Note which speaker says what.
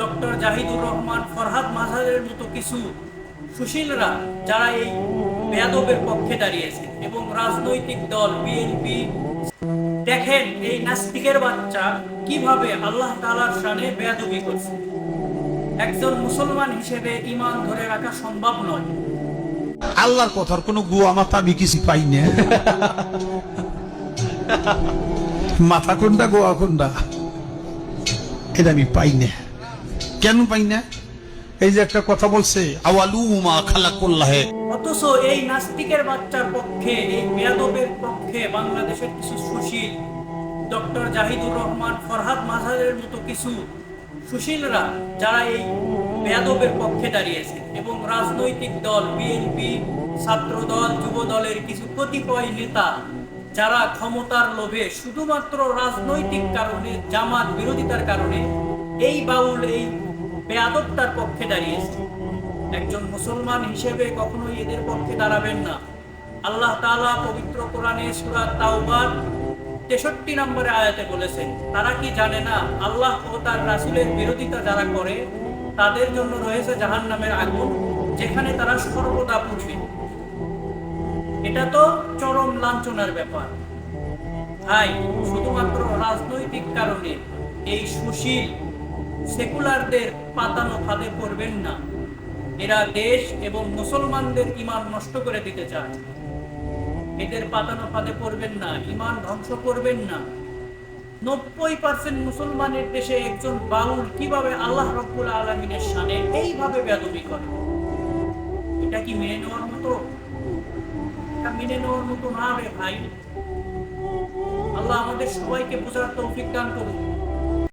Speaker 1: Doctor Zahidur Rahman Farhad মাঝারের মতো কিছু সুশীলরা যারা এই বেয়াদবের পক্ষে দাঁড়িয়েছে এবং রাজনৈতিক দল, বিএনপি দেখেন এই নাস্তিকের বাচ্চা কীভাবে আল্লাহ তাআলার শানে বেয়াদবি করছে। একজন মুসলমান হিসেবে ইমান ধরে রাখা সম্ভব নয়।
Speaker 2: আল্লাহর কথার কোনো গুয়া মাথা আমি কিছু পাই না। মাথা কোনটা, গোয়া কোনটা? এটা আমি পাই না। কেন পাই না? এই যে একটা কথা বলছে আওয়ালু মা খালাকুল্লাহে।
Speaker 1: অথচ এই নাস্তিকের বাচ্চার পক্ষে এই বেয়াদবের পক্ষে বাংলাদেশের কিছু সুশীল ডক্টর জাহিদুর রহমান ফরহাদ মাঝারের মতো কিছু সুশীলরা যারা এই বেয়াদবের পক্ষে দাঁড়িয়েছে এবং রাজনৈতিক দল বিএনপি ছাত্র দল যুব দলের কিছু কতিপয় নেতা যারা ক্ষমতার লোভে শুধুমাত্র রাজনৈতিক কারণে জামাত বিরোধিতার কারণে এই বাউল এই বেয়াদবতার পক্ষে দাঁড়িয়েছে। একজন মুসলমান হিসেবে কখনোই এদের পক্ষে দাঁড়াবেন না। আল্লাহ তাআলা পবিত্র কোরআনে সূরা তাওবার 63 নম্বরে আয়াতে বলেছেন, তারা কি জানে না, আল্লাহ ও তার রাসূলের বিরোধিতা যারা করে, তাদের জন্য রয়েছে জাহান্নামের আগুন, যেখানে তারা সর্বদা পুড়বে এটা তো চরম লাঞ্ছনার ব্যাপার। ভাই, শুধুমাত্র রাজনৈতিক কারণে এই সুশীল সেকুলারদের পাতানো ফাঁদে পড়বেন না। এরা দেশ এবং মুসলমানদের ইমান নষ্ট করে দিতে চায়। এদের পাতানো ফাঁদে পড়বেন না ইমান ধ্বংস করবেন না। নব্বই পার্সেন্ট মুসলমানের দেশে একজন বাউল কীভাবে আল্লাহ রব্বুল আলমিনের সানে এইভাবে বেদবি করে? এটা কি মেনে নেওয়ার মতো? এটা মেনে নেওয়ার মতো না রে ভাই। আল্লাহ আমাদের সবাইকে বোঝার তৌফিক দান করুন।